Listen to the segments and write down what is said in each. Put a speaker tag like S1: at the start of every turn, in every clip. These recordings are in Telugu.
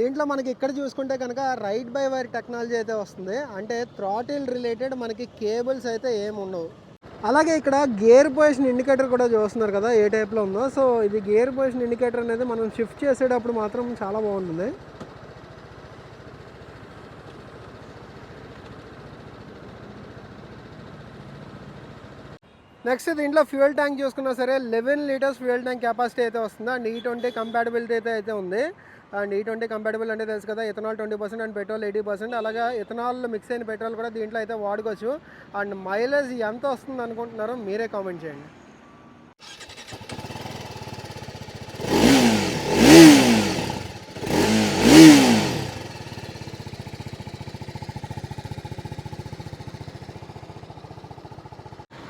S1: దీంట్లో మనకి ఇక్కడ చూసుకుంటే కనుక రైట్ బై వైర్ టెక్నాలజీ అయితే వస్తుంది. అంటే థ్రాటిల్ రిలేటెడ్ మనకి కేబుల్స్ అయితే ఏమి ఉండవు. అలాగే ఇక్కడ గేర్ పొజిషన్ ఇండికేటర్ కూడా చూస్తున్నారు కదా ఏ టైప్లో ఉందో. సో ఇది గేర్ పొజిషన్ ఇండికేటర్ అనేది మనం షిఫ్ట్ చేసేటప్పుడు మాత్రం చాలా బాగుంటుంది. నెక్స్ట్ దీంట్లో ఫ్యూయల్ ట్యాంక్ చూసుకున్నా సరే eleven litres fuel tank capacity అయితే వస్తుంది. అండ్ ఈ ట్వంటీ కంపాటబిలిటీ అయితే అయితే ఉంది. అండ్ ఈ ట్వంటీ కంపాటబుల్ అంటే తెలుసు కదా ethanol twenty percent and petrol eighty percent అలాగే ఇథనాల్ మిక్స్ అయిన పెట్రోల్ కూడా దీంట్లో అయితే వాడుకోవచ్చు. అండ్ మైలేజ్ ఎంత వస్తుంది అనుకుంటున్నారో మీరే కామెంట్ చేయండి.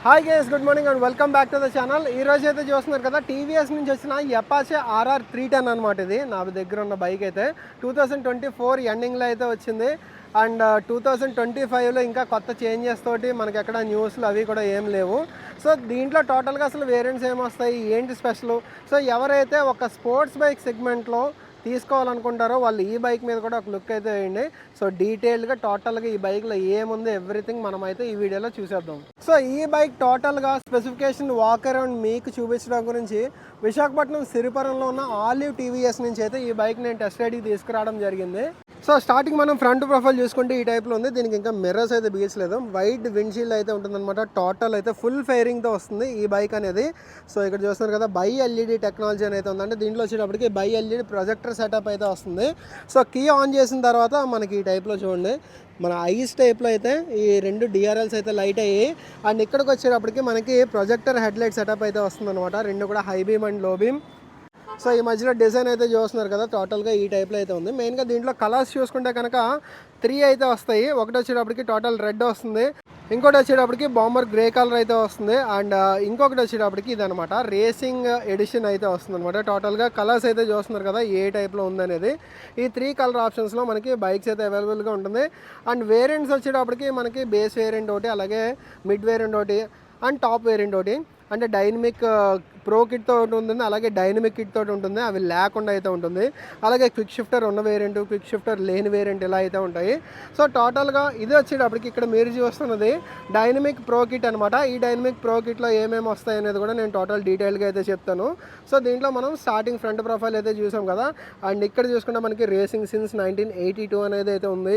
S1: Hi guys good morning and welcome back to the channel ఈ రోజు అయితే చూస్తున్నారు కదా టీవీఎస్ నుంచి వచ్చిన ఎపాచే ఆర్ఆర్ త్రీ టెన్ అనమాట ఇది. నా దగ్గర ఉన్న బైక్ అయితే. టూ థౌజండ్ ట్వంటీ ఫోర్ ఎండింగ్లో అయితే వచ్చింది. అండ్ టూ థౌజండ్ ట్వంటీ ఫైవ్లో ఇంకా కొత్త చేంజెస్ తోటి మనకి ఎక్కడ న్యూస్లు అవి కూడా ఏం లేవు. సో దీంట్లో టోటల్గా అసలు వేరియంట్స్ ఏమొస్తాయి? ఏంటి స్పెషల్ సో ఎవరైతే ఒక స్పోర్ట్స్ బైక్ సెగ్మెంట్లో తీసుకోవాలనుకుంటారో వాళ్ళు ఈ బైక్ మీద కూడా ఒక లుక్ అయితే వేయండి. సో డీటెయిల్గా టోటల్గా ఈ బైక్లో ఏముంది ఎవ్రీథింగ్ మనం అయితే ఈ వీడియోలో చూసేద్దాం. సో ఈ బైక్ టోటల్గా స్పెసిఫికేషన్ వాక్ అరౌండ్ మీకు చూపించడం గురించి విశాఖపట్నం సిరిపురంలో ఉన్న ఆలివ్ టీవీఎస్ నుంచి అయితే ఈ బైక్ నేను టెస్ట్ రైడ్కి తీసుకురావడం జరిగింది. సో స్టార్టింగ్ మనం ఫ్రంట్ ప్రొఫైల్ చూసుకుంటే ఈ టైప్లో ఉంది. దీనికి ఇంకా మిర్రర్స్ అయితే బిగించలేదు వైట్ విండ్షీల్డ్ అయితే ఉంటుందన్నమాట. టోటల్ అయితే ఫుల్ ఫైరింగ్తో వస్తుంది ఈ బైక్ అనేది. సో ఇక్కడ చూస్తున్నారు కదా బై ఎల్ఈడి టెక్నాలజీ అనేది ఉంది అంటే దీంట్లో వచ్చేటప్పటికి బై ఎల్ఈడి ప్రొజెక్టర్ సెటప్ అయితే వస్తుంది. సో కీ ఆన్ చేసిన తర్వాత మనకి ఈ టైప్లో చూడండి. మన ఐస్ టైప్లో అయితే ఈ రెండు డిఆర్ఎల్స్ అయితే లైట్ అయ్యి అండ్ ఇక్కడికి వచ్చేటప్పటికి మనకి ప్రొజెక్టర్ హెడ్ లైట్ సెటప్ అయితే వస్తుంది అనమాట రెండు కూడా హై బీమ్ అండ్లో బీమ్ సో ఈ మధ్యలో డిజైన్ అయితే చూస్తున్నారు కదా టోటల్గా ఈ టైప్లో అయితే ఉంది. మెయిన్గా దీంట్లో కలర్స్ చూసుకుంటే కనుక త్రీ అయితే వస్తాయి. ఒకటి వచ్చేటప్పటికి టోటల్ రెడ్ వస్తుంది. ఇంకోటి వచ్చేటప్పటికి బాంబర్ గ్రే కలర్ అయితే వస్తుంది. అండ్ ఇంకొకటి వచ్చేటప్పటికి ఇది అనమాట రేసింగ్ ఎడిషన్ అయితే వస్తుంది అనమాట టోటల్గా కలర్స్ అయితే చూస్తున్నారు కదా ఏ టైప్లో ఉందనేది. ఈ త్రీ కలర్ ఆప్షన్స్లో మనకి బైక్స్ అయితే అవైలబుల్గా ఉంటుంది. అండ్ వేరియంట్స్ వచ్చేటప్పటికి మనకి బేస్ వేరియంట్ ఒకటి అలాగే మిడ్ వేరియంట్ ఒకటి అండ్ టాప్ వేరియంట్ ఒకటి. అంటే డైనమిక్ ప్రో కిట్ తోటి ఉంటుంది అలాగే డైనమిక్ కిట్ తోటి ఉంటుంది అవి లేకుండా అయితే ఉంటుంది. అలాగే క్విక్ షిఫ్టర్ ఉన్న వేరియంట్ క్విక్ షిఫ్టర్ లేని వేరియంట్ ఇలా అయితే ఉంటాయి. సో టోటల్గా ఇది వచ్చేటప్పటికి ఇక్కడ మీరు చూస్తున్నది డైనమిక్ ప్రో కిట్ అనమాట ఈ డైనమిక్ ప్రో కిట్లో ఏమేమి వస్తాయి అనేది కూడా నేను టోటల్ డీటెయిల్గా అయితే చెప్తాను. సో దీంట్లో మనం స్టార్టింగ్ ఫ్రంట్ ప్రొఫైల్ అయితే చూసాం కదా. అండ్ ఇక్కడ చూసుకుంటే మనకి racing since nineteen eighty two అనేది అయితే ఉంది.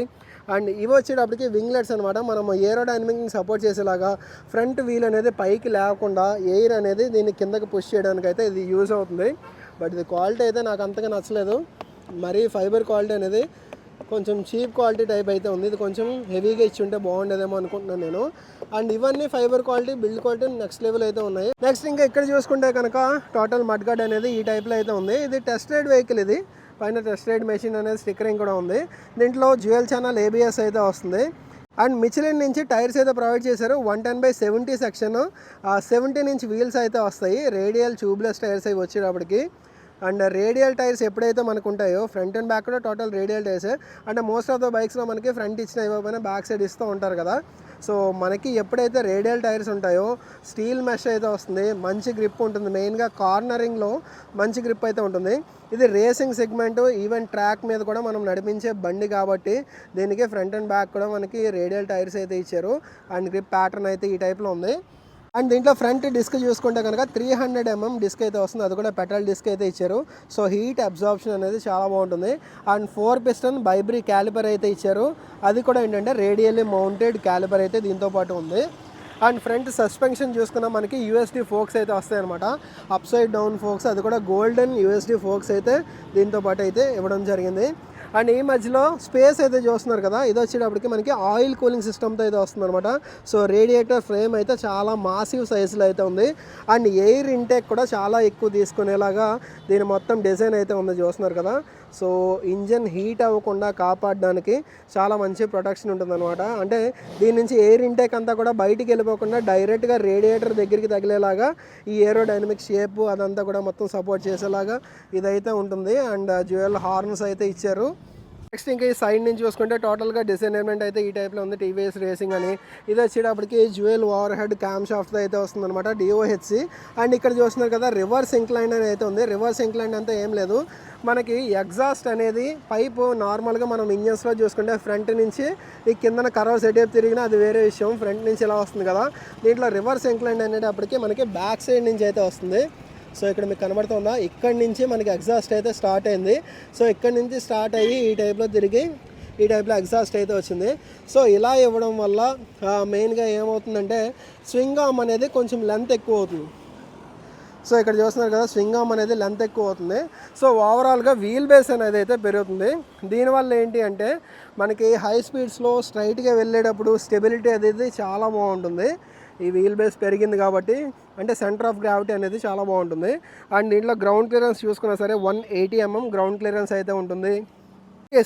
S1: అండ్ ఇవి వచ్చేటప్పటికి వింగ్లెట్స్ అనమాట మనం ఏరోడైనమిక్ని సపోర్ట్ చేసేలాగా ఫ్రంట్ వీల్ అనేది పైకి లేకుండా ఎయిర్ అనేది దీన్ని కిందకి పుష్ చేయడానికి అయితే ఇది యూజ్ అవుతుంది. బట్ ఇది క్వాలిటీ అయితే నాకు అంతగా నచ్చలేదు. మరీ ఫైబర్ క్వాలిటీ అనేది కొంచెం చీప్ క్వాలిటీ టైప్ అయితే ఉంది. ఇది కొంచెం హెవీగా ఇచ్చి ఉంటే బాగుండేదేమో అనుకుంటున్నాను నేను. అండ్ ఇవన్నీ fibre quality build quality next level అయితే ఉన్నాయి. నెక్స్ట్ ఇంకా ఇక్కడ చూసుకుంటే కనుక టోటల్ మడ్గార్డ్ అనేది ఈ టైప్లో అయితే ఉంది. ఇది టెస్ట్ రైడ్ వెహికల్ ఇది. పైన టెస్ట్ రైడ్ మెషిన్ అనేది స్టిక్కరింగ్ కూడా ఉంది. దీంట్లో జ్యువెల్ ఛానల్ ఏబిఎస్ అయితే వస్తుంది. అండ్ మిచిలిన్ నుంచి టైర్స్ అయితే ప్రొవైడ్ చేశారు. One ten by seventy section seventy నుంచి వీల్స్ అయితే వస్తాయి. రేడియల్ ట్యూబ్లెస్ టైర్స్ అవి వచ్చేటప్పటికి. అండ్ రేడియల్ టైర్స్ ఎప్పుడైతే మనకు ఉంటాయో ఫ్రంట్ అండ్ బ్యాక్ కూడా టోటల్ రేడియల్ టైర్స్. అంటే మోస్ట్ ఆఫ్ ద బైక్స్లో మనకి ఫ్రంట్ ఇచ్చిన ఇవ్వకపోయినా బ్యాక్ సైడ్ ఇస్తూ ఉంటారు కదా. సో మనకి ఎప్పుడైతే రేడియల్ టైర్స్ ఉంటాయో స్టీల్ మెష్ అయితే వస్తుంది. మంచి గ్రిప్ ఉంటుంది. మెయిన్గా కార్నరింగ్లో మంచి గ్రిప్ అయితే ఉంటుంది. ఇది రేసింగ్ సెగ్మెంట్. ఈవెన్ ట్రాక్ మీద కూడా మనం నడిపించే బండి కాబట్టి దీనికి ఫ్రంట్ అండ్ బ్యాక్ కూడా మనకి రేడియల్ టైర్స్ అయితే ఇచ్చారు. అండ్ గ్రిప్ ప్యాటర్న్ అయితే ఈ టైప్లో ఉంది. అండ్ దీంట్లో ఫ్రంట్ డిస్క్ చూసుకుంటే కనుక త్రీ హండ్రెడ్ ఎంఎం డిస్క్ అయితే వస్తుంది. అది కూడా పెట్రోల్ డిస్క్ అయితే ఇచ్చారు. సో హీట్ అబ్జార్ప్షన్ అనేది చాలా బాగుంటుంది. And four piston Bybre caliper అయితే ఇచ్చారు. అది కూడా ఏంటంటే రేడియల్లీ మౌంటెడ్ క్యాలిపర్ అయితే దీంతో పాటు ఉంది. అండ్ ఫ్రంట్ సస్పెన్షన్ చూసుకున్నా మనకి యూఎస్డి ఫోక్స్ అయితే వస్తాయి అనమాట అప్ సైడ్ డౌన్ ఫోక్స్ అది కూడా గోల్డెన్ యూఎస్డి ఫోక్స్ అయితే దీంతో పాటు అయితే ఇవ్వడం జరిగింది. అండ్ ఈ మధ్యలో స్పేస్ అయితే చూస్తున్నారు కదా ఇది వచ్చేటప్పటికి మనకి ఆయిల్ కూలింగ్ సిస్టమ్తో అయితే వస్తుంది అనమాట సో రేడియేటర్ ఫ్రేమ్ అయితే చాలా మాసివ్ సైజులో అయితే ఉంది. అండ్ ఎయిర్ ఇంటేక్ కూడా చాలా ఎక్కువ తీసుకునేలాగా దీని మొత్తం డిజైన్ అయితే ఉంది చూస్తున్నారు కదా. సో ఇంజన్ హీట్ అవ్వకుండా కాపాడడానికి చాలా మంచి ప్రొటెక్షన్ ఉంటుందన్నమాట. అంటే దీని నుంచి ఎయిర్ ఇంటేక్ అంతా కూడా బయటికి వెళ్ళిపోకుండా డైరెక్ట్గా రేడియేటర్ దగ్గరికి తగిలేలాగా ఈ ఏరోడైనమిక్ షేప్ అదంతా కూడా మొత్తం సపోర్ట్ చేసేలాగా ఇదైతే ఉంటుంది. అండ్ జ్యువెల్ హార్న్స్ అయితే ఇచ్చారు. నెక్స్ట్ ఇంకా ఈ సైడ్ నుంచి చూసుకుంటే టోటల్గా డిసైనర్మెంట్ అయితే ఈ టైప్లో ఉంది. టీవీఎస్ రేసింగ్ అని. ఇది వచ్చేటప్పటికి dual over head cam shaft అయితే వస్తుంది అనమాట డిఓహెచ్సి అండ్ ఇక్కడ చూస్తున్నారు కదా రివర్స్ ఇంక్లైన్ అని అయితే ఉంది. రివర్స్ ఇంక్లైన్ అంతా ఏం లేదు. మనకి ఎగ్జాస్ట్ అనేది పైపు నార్మల్గా మనం ఇంజన్స్లో చూసుకుంటే ఫ్రంట్ నుంచి ఈ కిందన కర్వ్ సెటప్ తిరిగినా అది వేరే విషయం. ఫ్రంట్ నుంచి ఇలా వస్తుంది కదా. దీంట్లో రివర్స్ ఇంక్లైన్ అనేటప్పటికి మనకి బ్యాక్ సైడ్ నుంచి అయితే వస్తుంది. సో ఇక్కడ మీకు కనబడుతుందా? ఇక్కడి నుంచి మనకి ఎగ్జాస్ట్ అయితే స్టార్ట్ అయింది. సో ఇక్కడి నుంచి స్టార్ట్ అయ్యి ఈ టైప్లో తిరిగి ఈ టైప్లో ఎగ్జాస్ట్ అయితే వచ్చింది. సో ఇలా ఇవ్వడం వల్ల మెయిన్గా ఏమవుతుందంటే స్వింగ్ ఆమ్ అనేది కొంచెం లెంత్ ఎక్కువ అవుతుంది. సో ఇక్కడ చూస్తున్నారు కదా స్వింగ్ ఆమ్ అనేది లెంత్ ఎక్కువ అవుతుంది. సో ఓవరాల్గా వీల్ బేస్ అనేది అయితే పెరుగుతుంది. దీనివల్ల ఏంటి అంటే మనకి హై స్పీడ్స్లో స్ట్రైట్గా వెళ్ళేటప్పుడు స్టెబిలిటీ అనేది చాలా బాగుంటుంది. ఈ వీల్ బేస్ పెరిగింది కాబట్టి అంటే సెంటర్ ఆఫ్ గ్రావిటీ అనేది చాలా బాగుంటుంది. అండ్ దీంట్లో గ్రౌండ్ క్లియరెన్స్ చూసుకున్నా సరే one eighty MM ground clearance అయితే ఉంటుంది.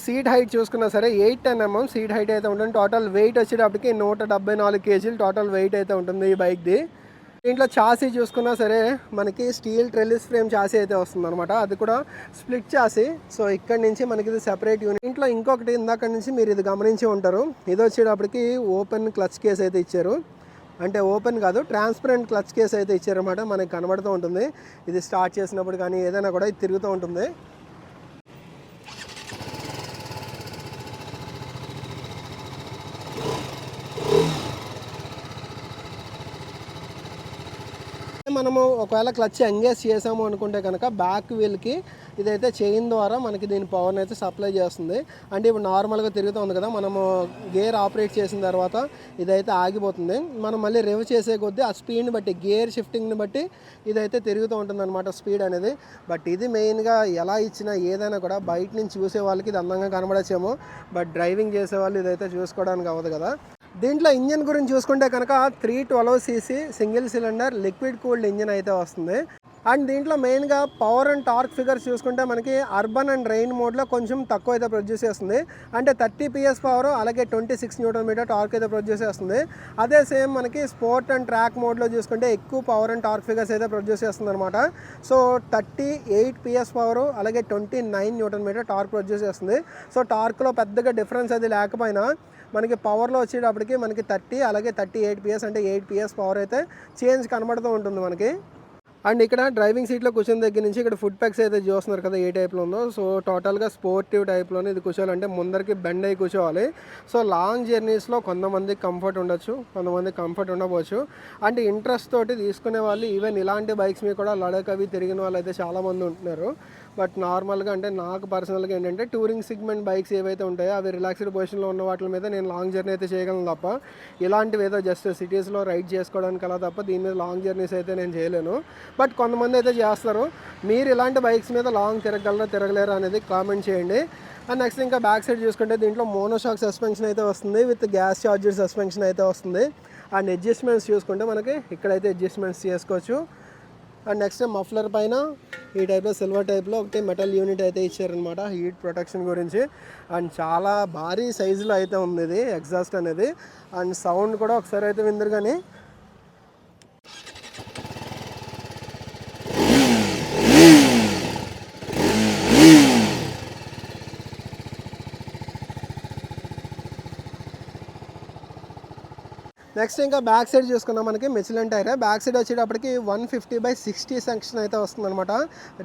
S1: సీట్ హైట్ చూసుకున్నా సరే eight ten MM seat height అయితే ఉంటుంది. టోటల్ వెయిట్ వచ్చేటప్పటికి నూట డెబ్బై నాలుగు కేజీలు టోటల్ వెయిట్ అయితే ఉంటుంది ఈ బైక్ది దీంట్లో చాసీ చూసుకున్నా సరే మనకి స్టీల్ ట్రెల్లిస్ ఫ్రేమ్ చాసీ అయితే వస్తుంది అనమాట అది కూడా స్ప్లిట్ ఛాసీ సో ఇక్కడ నుంచి మనకి ఇది సెపరేట్ యూనిట్ ఇంట్లో ఇంకొకటి ఇందాక నుంచి మీరు ఇది గమనించి ఉంటారు. ఇది వచ్చేటప్పటికి ఓపెన్ క్లచ్ కేస్ అయితే ఇచ్చారు. అంటే ఓపెన్ కాదు ట్రాన్స్పరెంట్ క్లచ్ కేస్ అయితే ఇచ్చారన్నమాట. మనకి కనబడుతూ ఉంటుంది. ఇది స్టార్ట్ చేసినప్పుడు కానీ ఏదైనా కూడా ఇది తిరుగుతూ ఉంటుంది. మనము ఒకవేళ క్లచ్ ఎంగేజ్ చేసాము అనుకుంటే కనుక బ్యాక్ వీల్కి ఇదైతే చైన్ ద్వారా మనకి దీని పవర్ని అయితే సప్లై చేస్తుంది. అంటే ఇప్పుడు నార్మల్గా తిరుగుతుంది కదా మనము గేర్ ఆపరేట్ చేసిన తర్వాత ఇదైతే ఆగిపోతుంది. మనం మళ్ళీ రివ్ చేసే కొద్దీ ఆ స్పీడ్ని బట్టి గేర్ షిఫ్టింగ్ని బట్టి ఇదైతే తిరుగుతూ ఉంటుంది అనమాట స్పీడ్ అనేది. బట్ ఇది మెయిన్గా ఎలా ఇచ్చినా ఏదైనా కూడా బయట నుంచి చూసే వాళ్ళకి ఇది అందంగా కనబడచ్చేమో. బట్ డ్రైవింగ్ చేసే వాళ్ళు ఇదైతే చూసుకోవడానికి అవ్వదు కదా. దీంట్లో ఇంజన్ గురించి చూసుకుంటే కనుక three twelve CC single cylinder liquid cooled engine అయితే వస్తుంది. అండ్ దీంట్లో మెయిన్గా పవర్ అండ్ టార్క్ ఫిగర్స్ చూసుకుంటే మనకి అర్బన్ అండ్ రెయిన్ మోడ్లో కొంచెం తక్కువ అయితే ప్రొడ్యూస్ చేస్తుంది. అంటే థర్టీ పిఎస్ పవర్ అలాగే twenty six newton metre torque అయితే ప్రొడ్యూస్ చేస్తుంది. అదే సేమ్ మనకి స్పోర్ట్ అండ్ ట్రాక్ మోడ్లో చూసుకుంటే ఎక్కువ పవర్ అండ్ టార్క్ ఫిగర్స్ అయితే ప్రొడ్యూస్ చేస్తుంది అనమాట so thirty eight PS power అలాగే twenty nine newton metre torque produce చేస్తుంది. సో టార్క్లో పెద్దగా డిఫరెన్స్ అది లేకపోయినా మనకి పవర్లో వచ్చేటప్పటికి మనకి థర్టీ అలాగే థర్టీ ఎయిట్ పిఎస్ అంటే ఎయిట్ పిఎస్ పవర్ అయితే చేంజ్ కనబడుతూ ఉంటుంది మనకి. అండ్ ఇక్కడ డ్రైవింగ్ సీట్లో కూర్చొని దగ్గర నుంచి ఇక్కడ ఫుడ్ ప్యాక్స్ అయితే చూస్తున్నారు కదా ఏ టైప్లో ఉందో. సో టోటల్గా స్పోర్టివ్ టైప్లోనే ఇది కూర్చోవాలంటే ముందరికి బెండ్ అయి కూర్చోవాలి. సో లాంగ్ జర్నీస్లో కొంతమందికి కంఫర్ట్ ఉండొచ్చు కొంతమంది కంఫర్ట్ ఉండవచ్చు అండ్ ఇంట్రెస్ట్ తోటి తీసుకునే వాళ్ళు ఈవెన్ ఇలాంటి బైక్స్ మీద కూడా లడక్ అవి తిరిగిన వాళ్ళు అయితే చాలామంది ఉంటున్నారు. బట్ నార్మల్గా అంటే నాకు పర్సనల్గా ఏంటంటే టూరింగ్ సిగ్మెంట్ బైక్స్ ఏవైతే ఉంటాయో అవి రిలాక్స్డ్ పొజిషన్లో ఉన్న వాటి మీద నేను లాంగ్ జర్నీ అయితే చేయగలను తప్ప ఇలాంటివి ఏదో జస్ట్ సిటీస్లో రైడ్ చేసుకోవడానికి అలా తప్ప దీని మీద లాంగ్ జర్నీస్ అయితే నేను చేయలేను. బట్ కొంతమంది అయితే చేస్తారు. మీరు ఇలాంటి బైక్స్ మీద లాంగ్ తిరగలరా తిరగలేరా అనేది కామెంట్ చేయండి. అండ్ నెక్స్ట్ ఇంకా బ్యాక్ సైడ్ చూసుకుంటే దీంట్లో మోనోషాక్ సస్పెన్షన్ అయితే వస్తుంది విత్ గ్యాస్ చార్జర్ సస్పెన్షన్ అయితే వస్తుంది. అండ్ అడ్జస్ట్మెంట్స్ చూసుకుంటే మనకి ఇక్కడైతే అడ్జస్ట్మెంట్స్ చేసుకోవచ్చు. అండ్ నెక్స్ట్ మఫ్లర్ పైన ఈ టైప్లో సిల్వర్ టైప్లో ఒకటి మెటల్ యూనిట్ అయితే ఇచ్చారనమాట హీట్ ప్రొటెక్షన్ గురించి. అండ్ చాలా భారీ సైజులో అయితే ఉంది ఇది ఎగ్జాస్ట్ అనేది. అండ్ సౌండ్ కూడా ఒకసారి అయితే విందరు కానీ నెక్స్ట్ ఇంకా బ్యాక్ సైడ్ చూసుకున్నాం మనకి మిచిలన్ టైర్. బ్యాక్ సైడ్ వచ్చేటప్పటికి one fifty by sixty section అయితే వస్తుంది అనమాట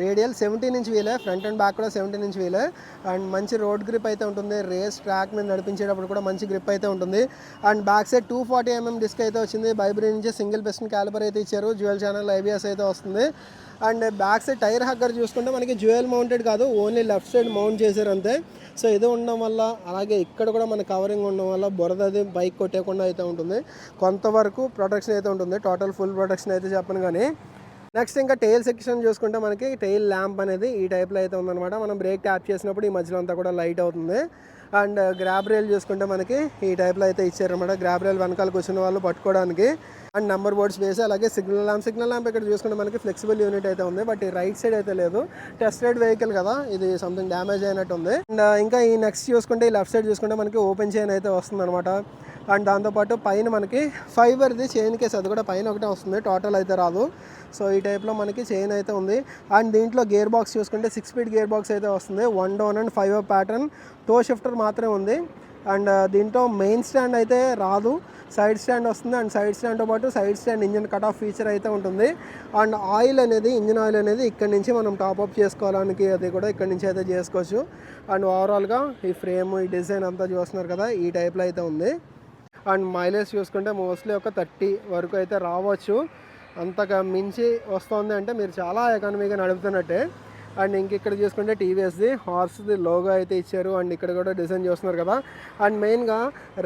S1: రేడియల్ సెవెంటీన్ ఇంచ్ వీలే ఫ్రంట్ అండ్ బ్యాక్ కూడా సెవెంటీన్ ఇంచ్ వీలే అండ్ మంచి రోడ్ గ్రిప్ అయితే ఉంటుంది. రేస్ ట్రాక్ మీద నడిపించేటప్పుడు కూడా మంచి గ్రిప్ అయితే ఉంటుంది. And back side two forty MM disc అయితే వచ్చింది. బైబ్రీ నుంచి సింగిల్ బెస్ట్ క్యాలిబర్ అయితే ఇచ్చారు. జ్యువెల్ ఛానల్ ఐబిఎస్ అయితే వస్తుంది. And back side tyre hugger చూసుకుంటే మనకి జ్యువెల్ మౌంటెడ్ కాదు ఓన్లీ లెఫ్ట్ సైడ్ మౌంట్ చేశారు అంతే. సో ఇది ఉండడం వల్ల అలాగే ఇక్కడ కూడా మన కవరింగ్ ఉండడం వల్ల బురద అది బైక్ కొట్టేయకుండా అయితే ఉంటుంది. కొంతవరకు ప్రొటెక్షన్ అయితే ఉంటుంది టోటల్ ఫుల్ ప్రొటెక్షన్ అయితే చెప్పను కానీ. నెక్స్ట్ ఇంకా టైల్ సెక్షన్ చూసుకుంటే మనకి టైల్ ల్యాంప్ అనేది ఈ టైప్లో అయితే ఉందన్నమాట. మనం బ్రేక్ ట్యాప్ చేసినప్పుడు ఈ మధ్యలో అంతా కూడా లైట్ అవుతుంది. అండ్ గ్రాబ్ రైల్ చూసుకుంటే మనకి ఈ టైప్లో అయితే ఇచ్చారన్నమాట. గ్రాబ్ రైల్ వెనకాల కూర్చున్న వాళ్ళు పట్టుకోవడానికి. అండ్ నెంబర్ బోర్డ్స్ వేసి అలాగే సిగ్నల్ ల్యాంప్ సిగ్నల్ ల్యాంప్ ఇక్కడ చూసుకుంటే మనకి ఫ్లెక్సిబుల్ యూనిట్ అయితే ఉంది. బట్ ఈ రైట్ సైడ్ అయితే లేదు. టెస్ట్ రైడ్ వెహికల్ కదా. ఇది సంథింగ్ డ్యామేజ్ అయినట్టు ఉంది అండ్ ఇంకా ఈ నెక్స్ట్ చూసుకుంటే ఈ లెఫ్ట్ సైడ్ చూసుకుంటే మనకి ఓపెన్ చైన్ అయితే వస్తుంది అనమాట అండ్ దాంతోపాటు పైన మనకి ఫైబర్ది చైన్ కేస్ అది కూడా పైన ఒకటే వస్తుంది. టోటల్ అయితే రాదు. సో ఈ టైప్లో మనకి చైన్ అయితే ఉంది. అండ్ దీంట్లో గేర్ బాక్స్ చూసుకుంటే సిక్స్ స్పీడ్ గేర్ బాక్స్ అయితే వస్తుంది. One down and five pattern. Toe shifter మాత్రమే ఉంది. అండ్ దీంట్లో మెయిన్ స్టాండ్ అయితే రాదు. సైడ్ స్టాండ్ వస్తుంది. అండ్ సైడ్ స్టాండ్తో పాటు side stand engine cut off feature అయితే ఉంటుంది. అండ్ ఆయిల్ అనేది ఇంజిన్ ఆయిల్ అనేది ఇక్కడ నుంచి మనం టాప్అప్ చేసుకోవడానికి అది కూడా ఇక్కడ నుంచి అయితే చేసుకోవచ్చు. అండ్ ఓవరాల్గా ఈ ఫ్రేమ్ ఈ డిజైన్ అంతా చూస్తున్నారు కదా ఈ టైప్లో అయితే ఉంది. అండ్ మైలేజ్ చూసుకుంటే మోస్ట్లీ ఒక థర్టీ వరకు అయితే రావచ్చు. అంతగా మించి వస్తుంది అంటే మీరు చాలా ఎకానమీగా నడుపుతున్నట్టే. అండ్ ఇంక ఇక్కడ చూసుకుంటే టీవీఎస్ది హార్స్ది లోగో అయితే ఇచ్చారు. అండ్ ఇక్కడ కూడా డిజైన్ చేస్తున్నారు కదా. అండ్ మెయిన్గా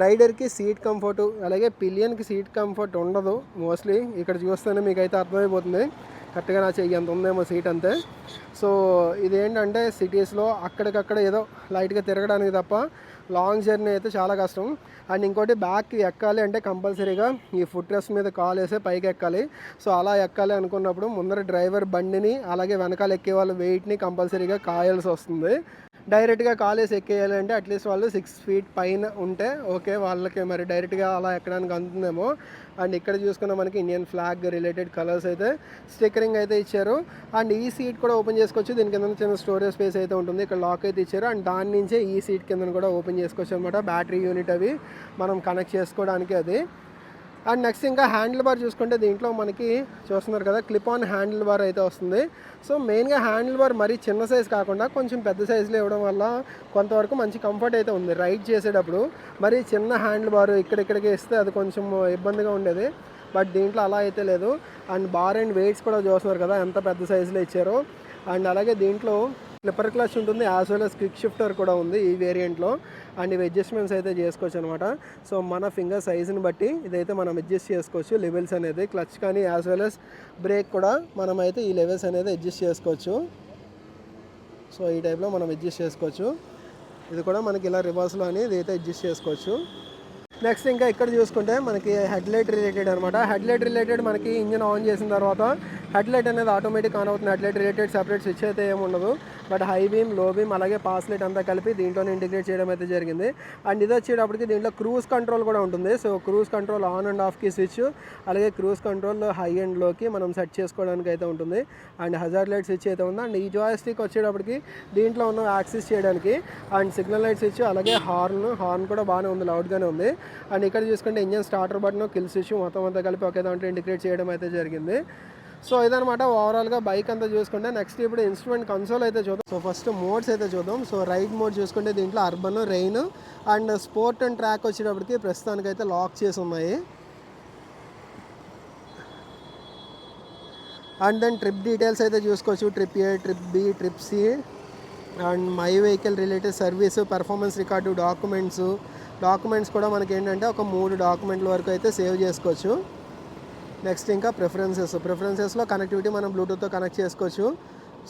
S1: రైడర్కి సీట్ కంఫర్ట్ అలాగే పిలియన్కి సీట్ కంఫర్ట్ ఉండదు. మోస్ట్లీ ఇక్కడ చూస్తేనే మీకు అయితే అర్థమైపోతుంది. కరెక్ట్గా నా చెయ్యి ఎంత ఉందేమో సీట్ అంతే. సో ఇదేంటంటే సిటీస్లో అక్కడికక్కడ ఏదో లైట్గా తిరగడానికి తప్ప లాంగ్ జర్నీ అయితే చాలా కష్టం. అండ్ ఇంకోటి బ్యాక్ ఎక్కాలి అంటే కంపల్సరీగా ఈ ఫుట్ రెస్ట్ మీద కాల్ వేసే పైకి ఎక్కాలి. సో అలా ఎక్కాలి అనుకున్నప్పుడు ముందర డ్రైవర్ బండిని అలాగే వెనకాల ఎక్కే వాళ్ళ వెయిట్ని కంపల్సరీగా కాయాల్సి వస్తుంది. డైరెక్ట్గా కాలేజ్ ఎక్కేయాలి అంటే అట్లీస్ట్ వాళ్ళు సిక్స్ ఫీట్ పైన ఉంటే ఓకే వాళ్ళకి మరి డైరెక్ట్గా అలా ఎక్కడానికి అందుతుందేమో. అండ్ ఇక్కడ చూసుకున్న మనకి ఇండియన్ ఫ్లాగ్ రిలేటెడ్ కలర్స్ అయితే స్టిక్కరింగ్ అయితే ఇచ్చారు. అండ్ ఈ సీట్ కూడా ఓపెన్ చేసుకోవచ్చు. దీని కింద చిన్న స్టోరేజ్ స్పేస్ అయితే ఉంటుంది. ఇక్కడ లాక్ అయితే ఇచ్చారు. అండ్ దాని నుంచే ఈ సీట్ కింద కూడా ఓపెన్ చేసుకోవచ్చు అనమాట బ్యాటరీ యూనిట్ అవి మనం కనెక్ట్ చేసుకోవడానికి అది. అండ్ నెక్స్ట్ ఇంకా హ్యాండిల్ బార్ చూసుకుంటే దీంట్లో మనకి చూస్తున్నారు కదా క్లిప్ ఆన్ హ్యాండిల్ బార్ అయితే వస్తుంది. సో మెయిన్గా హ్యాండిల్ బార్ మరీ చిన్న సైజ్ కాకుండా కొంచెం పెద్ద సైజులో ఇవ్వడం వల్ల కొంతవరకు మంచి కంఫర్ట్ అయితే ఉంది. రైడ్ చేసేటప్పుడు మరి చిన్న హ్యాండిల్ బార్ ఇక్కడిక్కడికి ఇస్తే అది కొంచెం ఇబ్బందిగా ఉండేది. బట్ దీంట్లో అలా అయితే లేదు. అండ్ బార్ అండ్ వెయిట్స్ కూడా చూస్తున్నారు కదా ఎంత పెద్ద సైజులో ఇచ్చారో. అండ్ అలాగే దీంట్లో స్లిప్పర్ క్లచ్ ఉంటుంది as well as quick shifter కూడా ఉంది ఈ వేరియంట్లో అండ్ ఇవి అడ్జస్ట్మెంట్స్ అయితే చేసుకోవచ్చు అనమాట సో మన ఫింగర్ సైజుని బట్టి ఇదైతే మనం అడ్జస్ట్ చేసుకోవచ్చు లెవెల్స్ అనేది. క్లచ్ కానీ యాజ్ వెల్ అస్ బ్రేక్ కూడా మనమైతే ఈ లెవెల్స్ అనేది అడ్జస్ట్ చేసుకోవచ్చు. సో ఈ టైప్లో మనం అడ్జస్ట్ చేసుకోవచ్చు. ఇది కూడా మనకి ఇలా రివర్స్లో అని ఇది అయితే అడ్జస్ట్ చేసుకోవచ్చు. నెక్స్ట్ ఇంకా ఇక్కడ చూసుకుంటే మనకి హెడ్లైట్ రిలేటెడ్ అనమాట హెడ్లైట్ రిలేటెడ్ మనకి ఇంజిన్ ఆన్ చేసిన తర్వాత హెడ్లైట్ అనేది ఆటోమేటిక్ ఆన్ అవుతుంది. హెడ్లైట్ రిలేటెడ్ సెపరేట్ స్విచ్ అయితే ఏమి ఉండదు. బట్ హై బీమ్లో బీమ్ అలాగే పాస్ లైట్ అంతా కలిపి దీంట్లోనే ఇంటిగ్రేట్ చేయడం అయితే జరిగింది. అండ్ ఇది వచ్చేటప్పటికి దీంట్లో క్రూజ్ కంట్రోల్ కూడా ఉంటుంది. So cruise control on and ఆఫ్కి switch అలాగే క్రూజ్ కంట్రోల్ హై ఎండ్లోకి మనం సెట్ చేసుకోవడానికి అయితే ఉంటుంది. అండ్ హజార్ లైట్ స్విచ్ అయితే ఉంది. అండ్ ఈ జాయిస్టిక్ వచ్చేటప్పటికి దీంట్లో ఉన్న యాక్సెస్ చేయడానికి అండ్ సిగ్నల్ లైట్ స్విచ్ అలాగే హార్న్ హార్న్ కూడా బాగానే ఉంది లౌడ్గానే ఉంది. అండ్ ఇక్కడ చూసుకుంటే engine starter button kill switch మొత్తం అంతా కలిపి ఒకే దాంట్లో ఇంటిగ్రేట్ చేయడం అయితే జరిగింది. సో ఇదనమాట ఓవరాల్గా బైక్ అంతా చూసుకుంటే. నెక్స్ట్ ఇప్పుడు ఇన్స్ట్రుమెంట్ కన్సోల్ అయితే చూద్దాం. సో ఫస్ట్ మోడ్స్ అయితే చూద్దాం. సో రైడ్ మోడ్ చూసుకుంటే దీంట్లో urban rain and sport and track వచ్చేటప్పటికి ప్రస్తుతానికి అయితే లాక్ చేసి ఉన్నాయి. అండ్ దెన్ ట్రిప్ డీటెయిల్స్ అయితే చూసుకోవచ్చు. Trip A trip B trip C and my vehicle related service performance record documents documents కూడా మనకి ఏంటంటే ఒక మూడు డాక్యుమెంట్ల వరకు అయితే సేవ్ చేసుకోవచ్చు. నెక్స్ట్ ఇంకా ప్రిఫరెన్సెస్. ప్రిఫరెన్సెస్లో కనెక్టివిటీ మనం బ్లూటూత్తో కనెక్ట్ చేసుకోవచ్చు.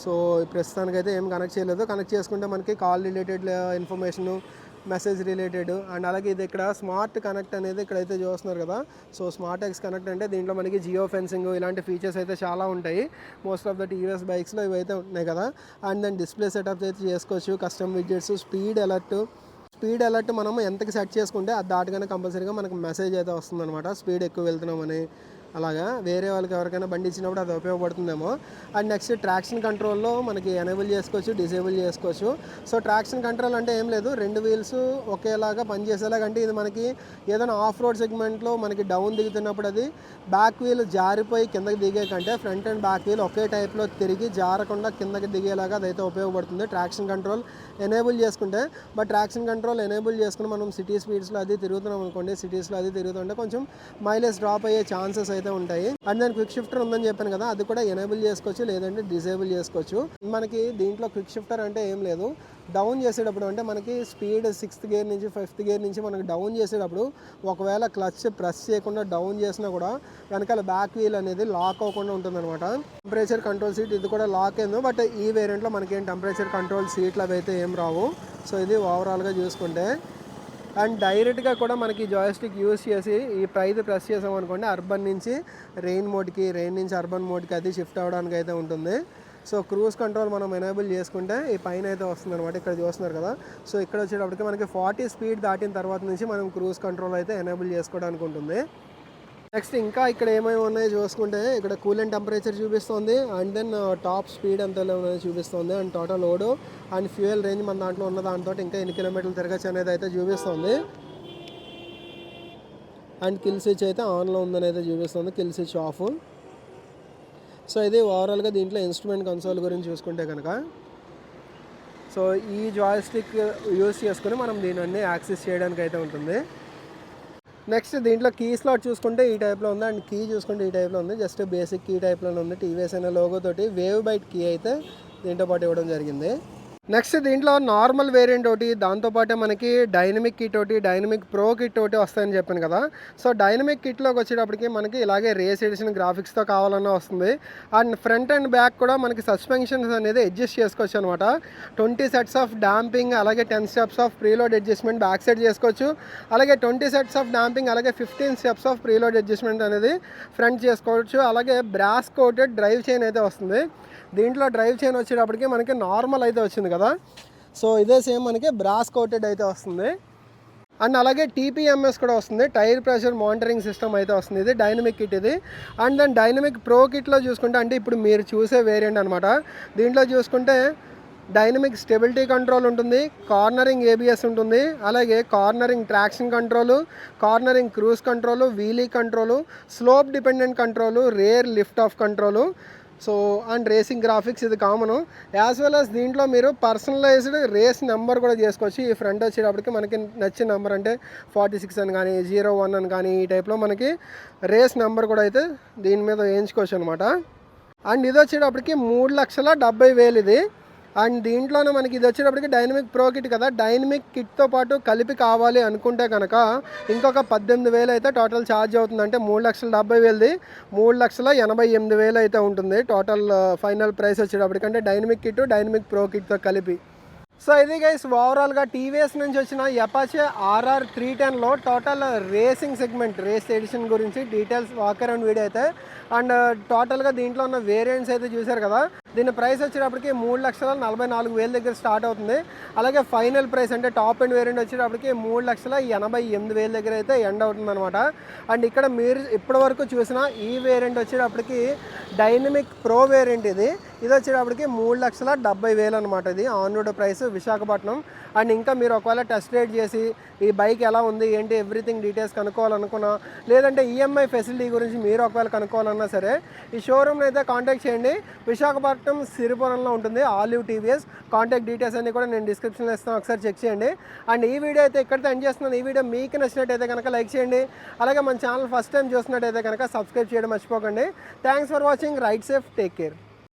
S1: సో ప్రస్తుతానికి అయితే ఏం కనెక్ట్ చేయలేదు. కనెక్ట్ చేసుకుంటే మనకి call related information message related and అలాగే ఇది ఇక్కడ స్మార్ట్ కనెక్ట్ అనేది ఇక్కడైతే చూస్తున్నారు కదా. సో స్మార్ట్ ఎక్స్ కనెక్ట్ అంటే దీంట్లో మనకి జియో ఫెన్సింగ్ ఇలాంటి ఫీచర్స్ అయితే చాలా ఉంటాయి. మోస్ట్ ఆఫ్ ద టీవీఎస్ బైక్స్లో ఇవైతే ఉన్నాయి కదా. అండ్ దాని డిస్ప్లే సెటప్ అయితే చేసుకోవచ్చు. Custom widgets speed alert. Speed alert మనం ఎంతకి సెట్ చేసుకుంటే అది దాటగానే కంపల్సరీగా మనకు మెసేజ్ అయితే వస్తుందన్నమాట. స్పీడ్ ఎక్కువ వెళ్తున్నామని. అలాగా వేరే వాళ్ళకి ఎవరికైనా బండి ఇచ్చినప్పుడు అది ఉపయోగపడుతుందేమో. అండ్ నెక్స్ట్ ట్రాక్షన్ కంట్రోల్లో మనకి ఎనేబుల్ చేసుకోవచ్చు డిసేబుల్ చేసుకోవచ్చు. సో ట్రాక్షన్ కంట్రోల్ అంటే ఏం లేదు. రెండు వీల్స్ ఒకేలాగా పనిచేసేలాగా అంటే ఇది మనకి ఏదైనా ఆఫ్ రోడ్ సెగ్మెంట్లో మనకి డౌన్ దిగుతున్నప్పుడు అది బ్యాక్ వీల్ జారిపోయి కిందకి దిగే కంటే ఫ్రంట్ అండ్ బ్యాక్ వీల్ ఒకే టైప్లో తిరిగి జారకుండా కిందకి దిగేలాగా అదైతే ఉపయోగపడుతుంది. ట్రాక్షన్ కంట్రోల్ ఎనేబుల్ చేసుకుంటే బట్ ట్రాక్షన్ కంట్రోల్ ఎనేబుల్ చేసుకుని మనం సిటీ స్పీడ్స్లో అది తిరుగుతున్నాం అనుకోండి సిటీస్లో అది తిరుగుతుంటే కొంచెం మైలేజ్ డ్రాప్ అయ్యే ఛాన్సెస్ అయితే ఉంటాయి అండ్ దాని క్విక్ షిఫ్టర్ ఉందని చెప్పాను కదా అది కూడా ఎనేబుల్ చేసుకోవచ్చు లేదంటే డిసేబుల్ చేసుకోవచ్చు. మనకి దీంట్లో క్విక్ షిఫ్టర్ అంటే ఏం లేదు. డౌన్ చేసేటప్పుడు అంటే మనకి స్పీడ్ సిక్స్త్ గేర్ నుంచి ఫిఫ్త్ గేర్ నుంచి మనకి డౌన్ చేసేటప్పుడు ఒకవేళ క్లచ్ ప్రెస్ చేయకుండా డౌన్ చేసినా కూడా వెనకాల బ్యాక్ వీల్ అనేది లాక్ అవ్వకుండా ఉంటుంది అనమాట టెంపరేచర్ కంట్రోల్ సీట్ ఇది కూడా లాక్ అయింది బట్ ఈ వేరియంట్లో మనకి ఏం టెంపరేచర్ కంట్రోల్ సీట్లు అవి అయితే ఏం రావు. సో ఇది ఓవరాల్గా చూసుకుంటే అండ్ డైరెక్ట్గా కూడా మనకి జాయిస్టిక్ యూస్ చేసి ఈ ప్రైజ్ ప్రెస్ చేసాం అనుకోండి అర్బన్ నుంచి రెయిన్ మోడ్కి రెయిన్ నుంచి అర్బన్ మోడ్కి అది షిఫ్ట్ అవ్వడానికి అయితే ఉంటుంది. సో క్రూజ్ కంట్రోల్ మనం ఎనేబుల్ చేసుకుంటే ఈ పైన అయితే వస్తుంది అనమాట ఇక్కడ చూస్తున్నారు కదా. సో ఇక్కడ వచ్చేటప్పటికి మనకి ఫార్టీ స్పీడ్ దాటిన తర్వాత నుంచి మనం క్రూజ్ కంట్రోల్ అయితే ఎనేబుల్ చేసుకోవడానికి ఉంటుంది. నెక్స్ట్ ఇంకా ఇక్కడ ఏమేమి ఉన్నాయో చూసుకుంటే ఇక్కడ కూల్ అండ్ టెంపరేచర్ చూపిస్తుంది అండ్ దెన్ టాప్ స్పీడ్ ఎంత చూపిస్తుంది and total load and fuel range మన దాంట్లో ఉన్న దాంతో ఇంకా ఎన్ని కిలోమీటర్లు తిరగచ్చు అనేది అయితే చూపిస్తుంది. అండ్ కిల్ స్విచ్ అయితే ఆన్లో ఉందని అయితే చూపిస్తుంది కిల్ స్విచ్ ఆఫ్ సో ఇది ఓవరాల్గా దీంట్లో ఇన్స్ట్రుమెంట్ కన్సోల్ గురించి చూసుకుంటే కనుక. సో ఈ జాయిస్టిక్ యూస్ చేసుకుని మనం దీని అన్ని యాక్సెస్ చేయడానికి అయితే ఉంటుంది. నెక్స్ట్ దీంట్లో కీ స్లాట్ చూసుకుంటే ఈ టైప్లో ఉంది. అండ్ కీ చూసుకుంటే ఈ టైప్లో ఉంది. జస్ట్ బేసిక్ కీ టైప్లోనే ఉంది. టీవీఎస్ అనే లోగోతోటి వేవ్ బైట్ కీ అయితే దీంతో పాటు ఇవ్వడం జరిగింది. నెక్స్ట్ దీంట్లో నార్మల్ వేరియంట్ ఒకటి దాంతోపాటే మనకి డైనమిక్ కిట్ ఒకటి డైనమిక్ ప్రో కిట్ ఒకటి వస్తాయని చెప్పాను కదా. సో డైనమిక్ కిట్లోకి వచ్చేటప్పటికి మనకి ఇలాగే రేస్ ఎడిషన్ గ్రాఫిక్స్తో కావాలన్నా వస్తుంది. అండ్ ఫ్రంట్ అండ్ బ్యాక్ కూడా మనకి సస్పెన్షన్స్ అనేది అడ్జస్ట్ చేసుకోవచ్చు అనమాట ట్వంటీ సెట్స్ ఆఫ్ డాంపింగ్ అలాగే ten steps of preload adjustment back side చేసుకోవచ్చు. అలాగే ట్వంటీ సెట్స్ ఆఫ్ డాంపింగ్ అలాగే fifteen steps of preload adjustment అనేది ఫ్రంట్ చేసుకోవచ్చు. అలాగే బ్రాస్ కోటెడ్ డ్రైవ్ చైన్ అయితే వస్తుంది. దీంట్లో డ్రైవ్ చైన్ వచ్చేటప్పటికి మనకి నార్మల్ అయితే వచ్చింది కదా? సో ఇదే సేమ్ మనకి బ్రాస్ కోటెడ్ అయితే వస్తుంది. అండ్ అలాగే టీపీఎంఎస్ కూడా వస్తుంది. టైర్ ప్రెషర్ మానిటరింగ్ సిస్టమ్ అయితే వస్తుంది. ఇది డైనమిక్ కిట్ ఇది. అండ్ దెన్ డైనమిక్ ప్రో కిట్లో చూసుకుంటే అంటే ఇప్పుడు మీరు చూసే వేరియంట్ అనమాట దీంట్లో చూసుకుంటే డైనమిక్ స్టెబిలిటీ కంట్రోల్ ఉంటుంది కార్నరింగ్ ఏబిఎస్ ఉంటుంది అలాగే cornering traction control cornering cruise control wheelie control slope dependent control rear lift off control so and racing graphics ఇది కామన్ యాజ్ వెల్ అస్ దీంట్లో మీరు పర్సనలైజ్డ్ రేస్ నెంబర్ కూడా చేసుకోవచ్చు. ఈ ఫ్రంట్ వచ్చేటప్పటికి మనకి నచ్చిన నెంబర్ అంటే ఫార్టీ సిక్స్ అని కానీ జీరో వన్ అని కానీ ఈ టైప్లో మనకి రేస్ నెంబర్ కూడా అయితే దీని మీద వేయించుకోవచ్చు అనమాట అండ్ ఇది వచ్చేటప్పటికి మూడు లక్షల డెబ్బై వేలు ఇది. అండ్ దీంట్లోనే మనకి ఇది వచ్చేటప్పటికి డైనమిక్ ప్రో కిట్ కదా. డైనమిక్ కిట్తో పాటు కలిపి కావాలి అనుకుంటే కనుక ఇంకొక పద్దెనిమిది వేలు అయితే టోటల్ ఛార్జ్ అవుతుంది. అంటే మూడు లక్షల డెబ్బై వేలది. మూడు లక్షల ఎనభై ఎనిమిది వేలు అయితే ఉంటుంది. టోటల్ ఫైనల్ ప్రైస్ వచ్చేటప్పటికంటే డైనమిక్ కిట్ డైనమిక్ ప్రో కిట్తో కలిపి. సో ఇది గైస్ ఓవరాల్గా టీవీఎస్ నుంచి వచ్చిన ఎపాచే ఆర్ఆర్ త్రీ టెన్లో total racing segment race edition గురించి డీటెయిల్స్ వాకర్ అండ్ వీడియో అయితే. అండ్ టోటల్గా uh, దీంట్లో ఉన్న వేరియంట్స్ అయితే చూశారు కదా. దీని ప్రైస్ వచ్చేటప్పటికి మూడు లక్షల నలభై నాలుగు వేల దగ్గర స్టార్ట్ అవుతుంది. అలాగే ఫైనల్ ప్రైస్ అంటే టాప్ అండ్ వేరియంట్ వచ్చేటప్పటికి మూడు లక్షల ఎనభై ఎనిమిది వేల దగ్గర అయితే ఎండ్ అవుతుంది అనమాట అండ్ ఇక్కడ మీరు ఇప్పటి వరకు చూసిన ఈ వేరియంట్ వచ్చేటప్పటికి డైనమిక్ ప్రో వేరియంట్ ఇది. ఇది వచ్చేటప్పటికి మూడు లక్షల డెబ్బై వేలు అనమాట ఇది. On road price Visakhapatnam. And ఇంకా మీరు ఒకవేళ టెస్ట్ రైడ్ చేసి ఈ బైక్ ఎలా ఉంది ఏంటి ఎవ్రీథింగ్ డీటెయిల్స్ కనుక్కోవాలనుకున్నా లేదంటే ఈఎంఐ ఫెసిలిటీ గురించి మీరు ఒకవేళ కనుక్కోవాలన్నా సరే ఈ షోరూమ్ని అయితే కాంటాక్ట్ చేయండి. విశాఖపట్నం సిరిపురంలో ఉంటుంది. Olive TVS. కాంటాక్ట్ డీటెయిల్స్ అన్ని కూడా నేను డిస్క్రిప్షన్లో ఇస్తాను. ఒకసారి చెక్ చేయండి. అండ్ ఈ వీడియో అయితే ఇక్కడితో ఎండ్ చేస్తున్నాను. ఈ వీడియో మీకు నచ్చినట్టయితే కనుక లైక్ చేయండి. అలాగే మన ఛానల్ ఫస్ట్ టైం చూసినట్టయితే కనుక సబ్స్క్రైబ్ చేయడం మర్చిపోకండి. Thanks for watching. Ride safe. Take care.